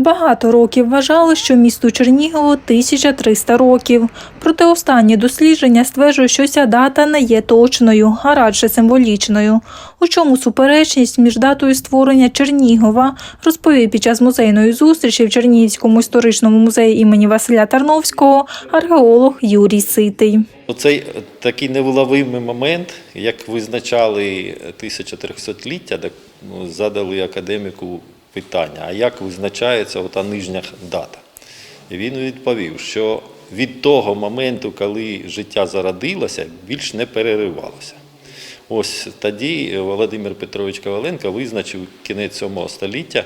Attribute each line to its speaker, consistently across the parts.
Speaker 1: Багато років вважали, що місту Чернігову 1300 років. Проте останні дослідження стверджують, що ця дата не є точною, а радше символічною. У чому суперечність між датою створення Чернігова розповів під час музейної зустрічі в Чернігівському історичному музеї імені Василя Тарновського археолог Юрій Ситий.
Speaker 2: Оцей такий невиловимий момент, як визначали 1300-ліття, де ну, задали академіку питання, а як визначається ота нижня дата? І він відповів, що від того моменту, коли життя зародилося, більш не переривалося. Ось тоді Володимир Петрович Коваленко визначив кінець 7 століття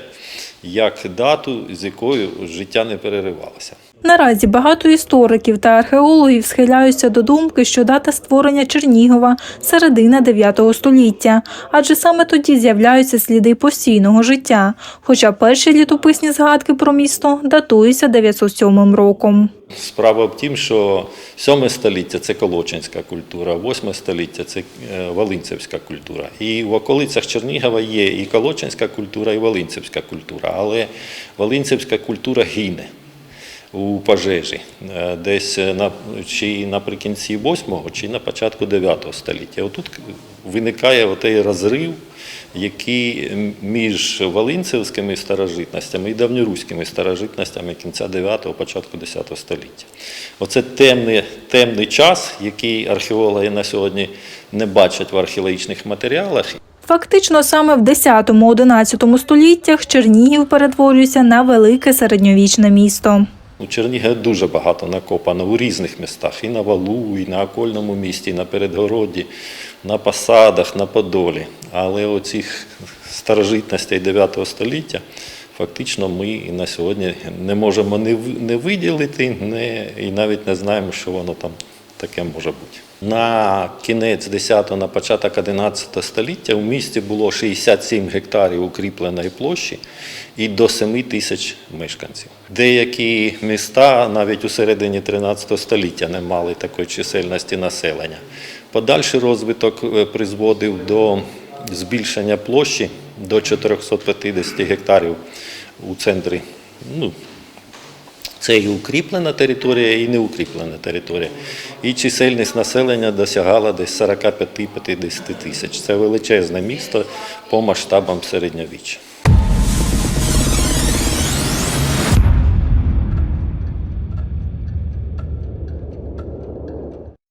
Speaker 2: як дату, з якою життя не переривалося.
Speaker 1: Наразі багато істориків та археологів схиляються до думки, що дата створення Чернігова середина 9 століття, адже саме тоді з'являються сліди постійного життя. Хоча перші літописні згадки про місто датуються 907 роком.
Speaker 2: Справа в тім, що 7 століття це Колочинська культура, 8 століття це е, Волинцевська культура. І в околицях Чернігова є і Колочинська культура, і Волинцевська культура. Але Волинцевська культура гине у пожежі е, десь на, чи наприкінці 8-го, чи на початку 9 століття. Отут виникає отей розрив, який між волинцевськими старожитностями і давньоруськими старожитностями кінця 9-го, початку 10 століття. Оце темний, темний час, який археологи на сьогодні не бачать в археологічних матеріалах.
Speaker 1: Фактично, саме в 10-11 століттях Чернігів перетворюється на велике середньовічне місто.
Speaker 2: У Чернігові дуже багато накопано у різних містах, і на валу, і на окольному місті, і на передгороді, на посадах, на Подолі. Але оцих старожитностей 9 століття фактично ми на сьогодні не можемо не виділити, не, і навіть не знаємо, що воно там таке може бути. На кінець 10-го, на початок 11 століття в місті було 67 гектарів укріпленої площі і до 7 тисяч мешканців. Деякі міста навіть у середині 13 століття не мали такої чисельності населення. Подальший розвиток е, призводив до збільшення площі до 450 гектарів у центрі. Ну, це і укріплена територія, і неукріплена територія. І чисельність населення досягала десь 45-50 тисяч. Це величезне місто по масштабам середньовіччя.